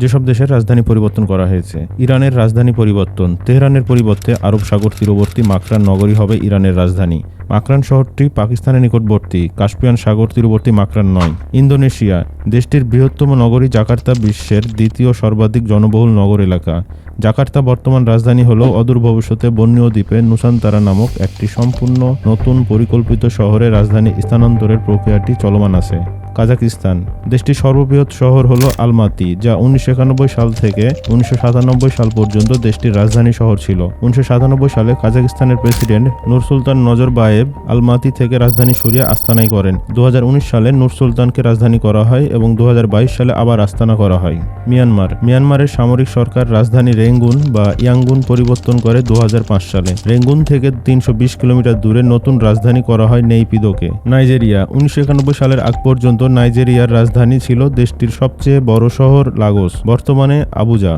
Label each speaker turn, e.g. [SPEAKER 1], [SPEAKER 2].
[SPEAKER 1] যেসব দেশের রাজধানী পরিবর্তন করা হয়েছে, ইরানের রাজধানী পরিবর্তন, তেহরানের পরিবর্তে আরব সাগর তীরবর্তী মাকরান নগরী হবে ইরানের রাজধানী। মাকরান শহরটি পাকিস্তানের নিকটবর্তী, কাস্পিয়ান সাগর তীরবর্তী মাকরান নয়। ইন্দোনেশিয়া, দেশটির বৃহত্তম নগরী জাকার্তা বিশ্বের দ্বিতীয় সর্বাধিক জনবহুল নগর এলাকা। জাকার্তা বর্তমান রাজধানী হলেও অদূর ভবিষ্যতে বন্যীয় দ্বীপে নুসান্তারা নামক একটি সম্পূর্ণ নতুন পরিকল্পিত শহরে রাজধানী স্থানান্তরের প্রক্রিয়াটি চলমান আছে। কাজাকিস্তান, দেশটির সর্ববৃহৎ শহর হলো আলমাতি, যা উনিশশো একানব্বই সাল থেকে উনিশশো সাতানব্বই সাল পর্যন্ত দেশটির রাজধানী শহর ছিল। উনিশশো সাতানব্বই সালে কাজাকিস্তানের প্রেসিডেন্ট নূর সুলতান নজরবায়েভ আলমাতি থেকে রাজধানী সরিয়ে আস্তানাই করেন। দু হাজার উনিশ সালে নূর সুলতানকে রাজধানী করা হয় এবং দু হাজার বাইশ সালে আবার আস্তানা করা হয়। মিয়ানমার, মিয়ানমারের সামরিক সরকার রাজধানী রেঙ্গুন বা ইয়াঙ্গুন পরিবর্তন করে দু হাজার পাঁচ সালে। রেঙ্গুন থেকে তিনশো বিশ কিলোমিটার দূরে নতুন রাজধানী করা হয় নেইপিদোকে। নাইজেরিয়া, উনিশশো একানব্বই সালের আগ নাইজেরিয়ার রাজধানী ছিল দেশটির সবচেয়ে বড় শহর লাগোস বর্তমানে আবুজা।